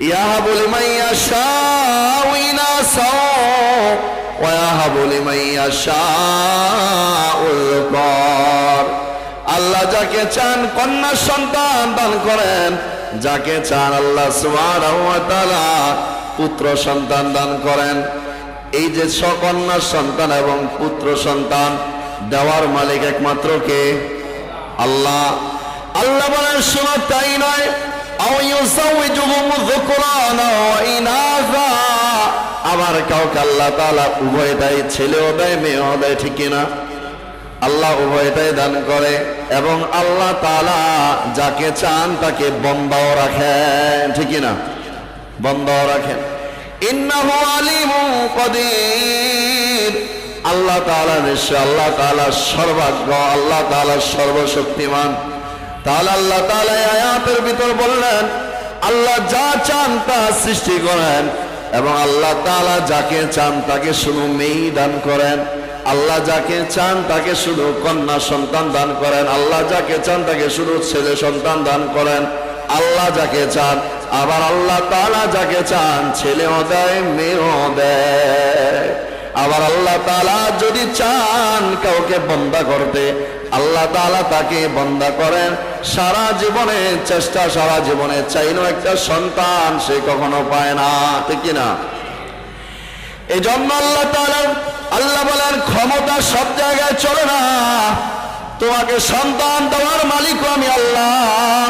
يهب لمن يشاء إناثا ويهب لمن يشاء الذكر আল্লাহ যাকে চান কন্যা সন্তান দান করেন যাকে চান আল্লাহ সুবহানাহু ওয়া তাআলা পুত্র সন্তান দান করেন এই যে সকন্যা সন্তান এবং পুত্র সন্তান দেওয়ার মালিক একমাত্র কে আল্লাহ আল্লাহ বলেন শোনো তাই নয় আও ইউসাউইজুহুম যুকরানা ওয়া আবার কাউকে আল্লাহ তাআলা উভয়টাই ছেলেও দেয়, মেয়েও দেয়, ঠিক কিনা আল্লাহ উভয়টাই দান করে এবং আল্লাহ তাআলা যাকে চান তাকে বন্দাও রাখেন, ঠিক না? বন্দাও রাখেন। আল্লাহ তাআলা নিশ্চয় আল্লাহ তাআলা সর্বাজ্ঞ আল্লাহ তাআলা সর্বশক্তিমান। তাহলে আল্লাহ তাআলা আয়াতের ভিতর বললেন, আল্লাহ যা চান তা সৃষ্টি করেন এবং আল্লাহ তাআলা যাকে চান তাকে শুধু মেয়েই দান করেন। আল্লাহ যাকে চান তাকে শুধু কন্যা সন্তান দান করেন। আল্লাহ যাকে চান তাকে শুধু ছেলে সন্তান দান করেন। আল্লাহ যাকে চান, আবার আল্লাহ তাআলা যাকে চান ছেলেও দেয়, মেয়েও দেয়। আবার আল্লাহ তাআলা যদি চান কাউকে বন্দা করতে আল্লাহ তাআলা তাকে বন্দা করেন। সারা জীবনে চেষ্টা, সারা জীবনে চাইলেও একটা সন্তান সে কখনো পায় না, ঠিক না এই জন্য আল্লাহ আল্লাহ বলেন ক্ষমতা সব জায়গায় চলে না। তোমাকে সন্তান দেওয়ার মালিক আমি আল্লাহ।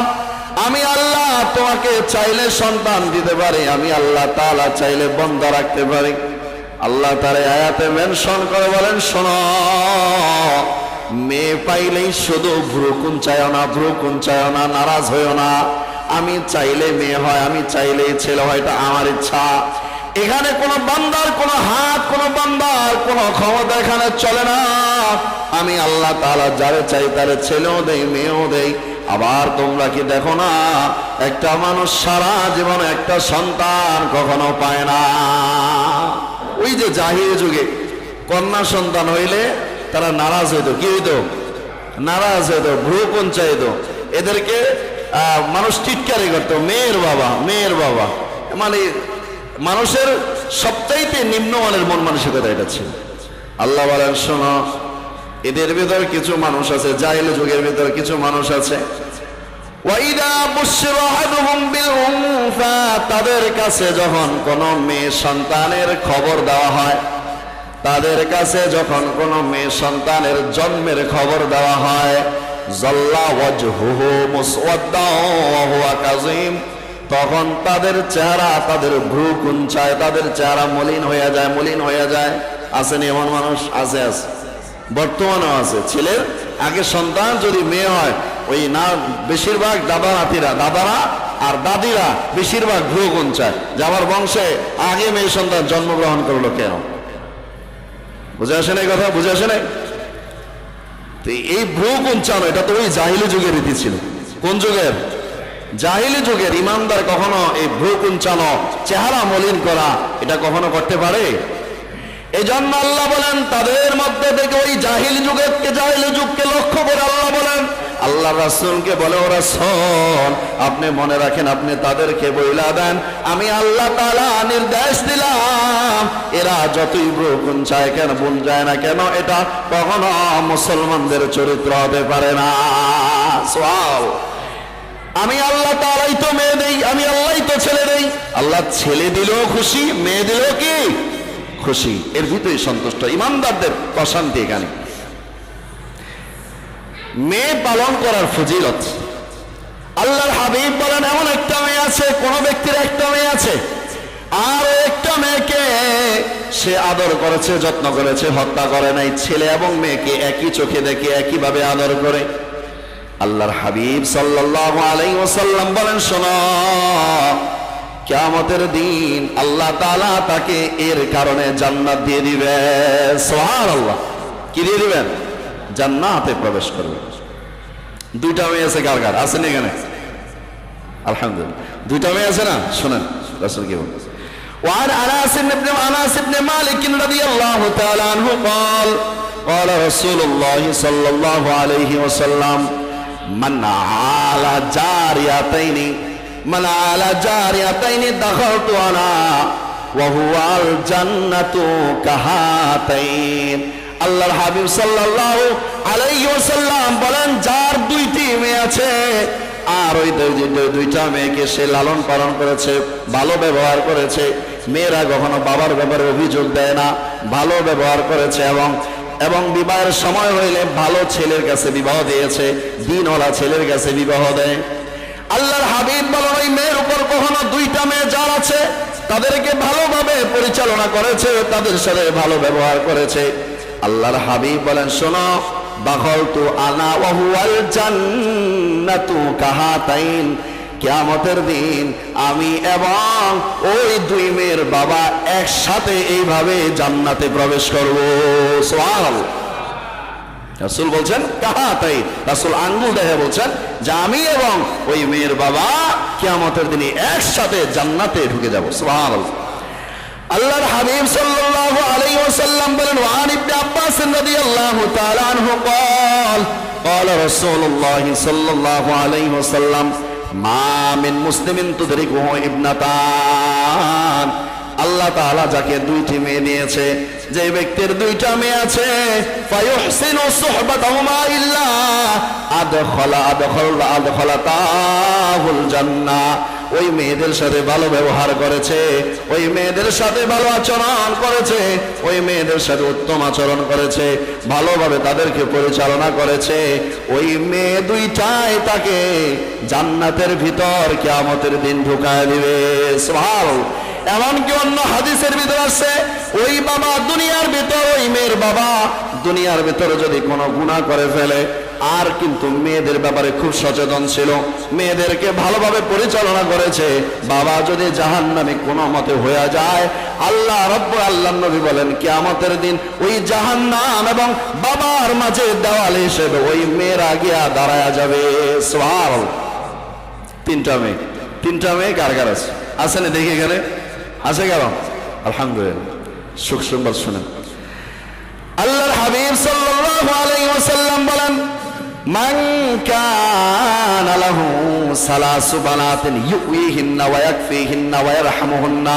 আমি আল্লাহ, তোমাকে চাইলে সন্তান দিতে পারি। আমি আল্লাহ তাআলা চাইলে বন্ধ রাখতে পারি। আল্লাহ তারে আয়াতে মেনশন করে বলেন, শোনো। মেয়ে পাইলেই শুধু ভ্রু কুঞ্চায় না, ভ্রু কুঞ্চায় না, নারাজ হইও না। আমি চাইলে মেয়ে হয়, আমি চাইলে ছেলে হয়, এটা আমার ইচ্ছা। এখানে কোনো বান্দার, কোনো হাত, কোনো বান্দার, কোনো ক্ষমতা এখানে চলে না। আমি আল্লাহ তাআলা যারে চাই তারে ছেলেও দেই, মেয়েও দেই। আবার তোমরা কি দেখো না, একটা মানুষ সারা জীবনে একটা সন্তান কখনো পায় না। ওই যে জাহির যুগে কন্যা সন্তান হইলে তারা নারাজ হইতো কি হইতো নারাজ হইতো ভ্রু পঞ্চায়েত এদেরকে মানুষ টিটকারি করতো। মেয়ের বাবা মেয়ের বাবা। মানে মানুষের সবচাইতে নিম্নমানের মন মানসিকতা এটা ছিল। আল্লাহ বলেন, শোনো, এদের ভেতর কিছু মানুষ আছে, জাহিল যুগের ভিতর কিছু মানুষ আছে। তাদের কাছে যখন কোন মেয়ে সন্তানের খবর দেওয়া হয় তাদের কাছে যখন কোন মেয়ে সন্তানের জন্মের খবর দেওয়া হয় তখন তাদের চেহারা তাদের ভ্রু কুঞ্চায়, তাদের চেহারা মলিন হয়ে যায়, মলিন হয়ে যায়। আসেনি এমন মানুষ? আছে আছে। বর্তমানেও আছে। ছেলের আগে সন্তান যদি মেয়ে হয়, ওই না, বেশিরভাগ দাদা নাতিরা দাদারা আর দাদিরা বেশিরভাগ ভ্রু কুঞ্চায়। যে আমার বংশে আগে মেয়ে সন্তান জন্মগ্রহণ করল কেন? বুঝে আসে না এই কথা? বুঝে আসে নাই? তো এই ভ্রু কুঞ্চানো, এটা তো ওই জাহিলি যুগের রীতি ছিল। কোন যুগের? জাহিলি যুগের ইমানদার কখনো এই ভ্রু কুঞ্চানো, চেহারা মলিন করা, এটা কখনো করতে পারে? এই জন্য আল্লাহ বলেন, তাদের মধ্যে থেকে ওই জাহিল যুগের জাহিলি যুগকে লক্ষ্য করে আল্লাহ বলেন আল্লাহ রাসুলকে বলে, ও রাসূল, আপনি মনে রাখেন, আপনি তাদেরকে বইলা দেন। আমি আল্লাহ তাআলা নির্দেশ দিলাম। এরা যতই ব্রুকুন চায় কেন, বোন যায় না কেন, এটা কখনো মুসলমানদের চরিত্র হতে পারে না। সোয়াও আমি আল্লাহ তালাই তো মেয়ে দেই আমি আল্লাহই তো ছেলে দেই আল্লাহ ছেলে দিলেও খুশি, মেয়ে দিলেও কি? খুশি। এর ভিতরে সন্তুষ্ট। ইমানদারদের অশান্তি এখানে। মেয়ে পালন করার ফজিলত। আল্লাহর হাবিব বলেন, এমন একটা মেয়ে আছে, কোন ব্যক্তির একটা মেয়ে আছে আর একটা মেয়েকে সে আদর করেছে, যত্ন করেছে, হত্যা করে নাই, ছেলে এবং মেয়েকে একই চোখে দেখে, একইভাবে আদর করে। আল্লাহর হাবিব সাল্লাল্লাহু আলাইহি ওয়াসাল্লাম বলেন, শোনো, কিয়ামতের দিন আল্লাহ তাআলা তাকে এর কারণে জান্নাত দিয়ে দিবে। সুবহানাল্লাহ। কি দিয়ে দিবেন? জান্নাতে প্রবেশ করবে দুইটা মেয়ে আছে কার কার আছেন এখানে আলহামদুলিল্লাহ দুইটা মেয়ে আছে না শুনেন রাসূল কি বলেন وعن انس بن انس بن مالك رضي الله تعالى عنه قال قال رسول الله صلى الله عليه وسلم من على جاريتين মান আলা জারিয়াতাইনি দাখালতু আনা ওয়া হুয়াল জান্নাতু কাহাতাইন আল্লাহর হাবিব সাল্লাল্লাহু আলাইহি ওয়াসাল্লাম বলেন, যার দুইটি মেয়ে আছে, আর ওই দুই- দুই- দুই- দুইটা মেয়েকে সে লালন পালন করেছে, ভালো ব্যবহার করেছে। মেয়েরা কখনো বাবার ব্যাপারে অভিযোগ দেয় না, ভালো ব্যবহার করেছে এবং এবং বিবাহের সময় হইলে ভালো ছেলের কাছে বিবাহ দিয়েছে, দিনওয়ালা ছেলের কাছে বিবাহ দেয়। আল্লাহর হাবিব বলেন, ওই মেয়ের উপর কখনো দুইটা মেয়ে যার আছে, তাদেরকে ভালোভাবে পরিচালনা করেছে, তাদের সাথে ভালো ব্যবহার করেছে। আল্লাহর হাবিব বলেন, শোনো বাহল তু আনা ওয়াহুয়াল জান্নাতু কাহাতাইন। কিয়ামতের দিন আমি এবং ওই দুই মেয়ের বাবা একসাথে এইভাবে জান্নাতে প্রবেশ করব। সুবহানাল্লাহ। রাসূল বলছেন কাহা তাই রাসূল আঙ্গুল দেখে বলছেন যে আমি এবং ওই মেয়ের বাবা কিয়ামতের দিনে একসাথে জান্নাতে ঢুকে যাব। সুবহানাল্লাহ। আল্লাহর হাবিব সাল্লাল্লাহু আলাইহি ওয়াসাল্লাম বলেন ওয়ান ইবনে আব্বাস রাদিয়াল্লাহু তাআলা আনহু قال قال رسول الله صلى الله عليه وسلم ما من مسلم تدركه ابنتان আল্লাহ তাআলা যাকে দুইটি মেয়ে দিয়েছে যে ব্যক্তির দুইটা মেয়ে আছে ফায়ুহসিনু সুহবাতাহুমা ইল্লা আদখালা আদখালা আদখালাতাহুল জান্নাহ ওই মেয়েদের সাথে ভালো ব্যবহার করেছে, ওই মেয়েদের সাথে ভালো আচরণ করেছে, ওই মেয়েদের সাথে উত্তম আচরণ করেছে, ভালোভাবে তাদেরকে পরিচালনা করেছে। ওই মেয়ে দুইটাই তাকে জান্নাতের ভিতর কিয়ামতের দিন ঢুকায় দিবে। সুবহানাল্লাহ। এমনকি অন্য হাদিসের ভিতর আছে, ওই বাবা দুনিয়ার ভিতর, ওই মেয়ের বাবা দুনিয়ার ভিতরে যদি কোনো গুণা করে ফেলে আর কিন্তু মেয়েদের ব্যাপারে খুব সচেতন ছিল। মেয়েদেরকে ভালোভাবে পরিচালনা করেছে। বাবা যদি জাহান নামে কোনো মতে হয়ে যায়, আল্লাহ রব্ব আল্লাহ নবী বলেন, কিয়ামতের দিন ওই জাহান নাম এবং বাবার মাঝে দেওয়াল হিসেবে ওই মেয়েরা গিয়া দাঁড়ায়া যাবে। সোয়াল তিনটা মেয়ে। তিনটা মেয়ে কার কার আছে? আছে না দেখে গেলে আছে কেন আলহামদুলিল্লাহ। সুখ সংবাদ শুনেন। আল্লাহর হাবিব সাল্লাল্লাহু আলাইহি ওয়াসাল্লাম লাহু সালাসু বানাতিন ইউইহিন্না ওয়া ইয়াকফিহিন্না ওয়া ইয়ারহামুহুন্না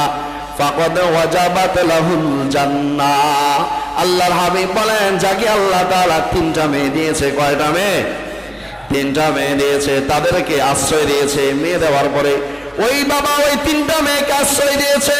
ফাকাদ ওয়াজাবাত লাহুল জান্নাহ আল্লাহর হাবিব বলেন, যাকে আল্লাহ তাআলা তিনটা মেয়ে দিয়েছে, কয়টা মেয়ে? তিনটা মেয়ে দিয়েছে, তাদেরকে আশ্রয় দিয়েছে, মেয়ে দেওয়ার পরে ওই বাবা ওই তিনটা মেয়েকে আশ্রয় দিয়েছে।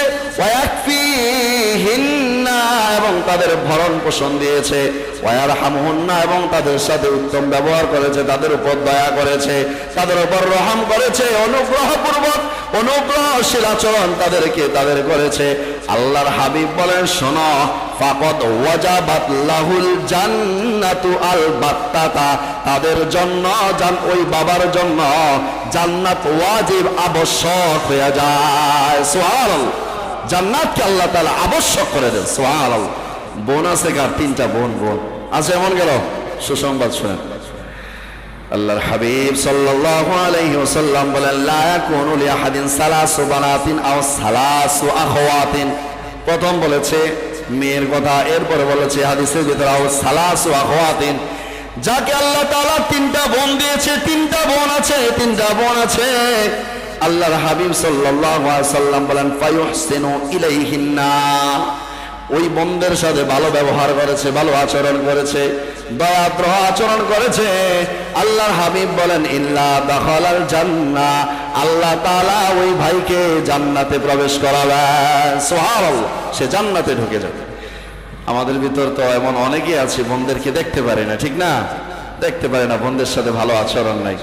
এবং তাদের ভরণ পোষণ দিয়েছে। ওয়ার হামহুন্না এবং তাদের সাথে উত্তম ব্যবহার করেছে, তাদের উপর দয়া করেছে, তাদের উপর রহম করেছে, অনুগ্রহপূর্বক, অনুগ্রহশীল আচরণ তাদেরকে তাদের করেছে। আল্লাহর হাবিব বলেন, শোনো, ফাকদ ওয়াজাবাত লাহুল জান্নাতু আল বাত্তাতা, তাদের জন্য জান, ওই বাবার জন্য জান্নাত ওয়াজিব, আবশ্যক হয়ে যায়। সুবহানাল্লাহ। জান্নাতকে আল্লাহ তাআলা আবশ্যক করে দেন, সুবহানাল্লাহ। বোন আছে কার? তিনটা বোন বোন। আছে এমন গেল? সুসংবাদ শুনেন। আল্লাহর হাবিব সাল্লাল্লাহু আলাইহি ওয়াসাল্লাম বলেন, লা ইয়াকুনু লি আহাদিন সালাসু বানাতিন আও সালাসু আখওয়াতিন। প্রথম বলেছে, মেয়ের কথা, এরপরে বলেছে, হাদিসের ভিতরে, আও সালাসু আখওয়াতিন। যাকে আল্লাহ তাআলা তিনটা বোন দিয়েছে, তিনটা বোন আছে, তিনটা বোন আছে। আল্লাহর হাবিব সাল্লাম বলেন, ফায়ুহসিনু ইলাইহিন্না। ওই বন্ধের সাথে ভালো ব্যবহার করেছে, ভালো আচরণ করেছে, দয়াদ্রহ আচরণ করেছে। আল্লাহর হাবিব বলেন, ইল্লা দখলাল জান্না। আল্লাহ তাআলা ওই ভাইকে জান্নাতে প্রবেশ করাবেন। সুবহানাল্লাহ, সে জান্নাতে ঢুকে যাবে। আমাদের ভিতর তো এমন অনেকেই আছে বন্ধেরকে দেখতে পারে না, ঠিক না? দেখতে পারে না, বন্ধের সাথে ভালো আচরণ নাই।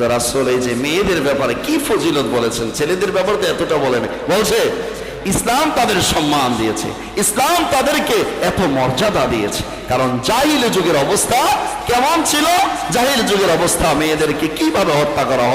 রাসূল, এই যে মেয়েদের ব্যাপারে কি ফজিলত বলেছেন? ছেলেদের ব্যাপারে তো এতটা বলেন বলছে, ইসলাম তাদের সম্মান দিয়েছে। ইসলাম তাদেরকে এত মর্যাদা দিয়েছে। কারণ জাহিল যুগের অবস্থা কেমন ছিল? জাহিল যুগের অবস্থা মেয়েদেরকে কীভাবে হত্যা করা হয়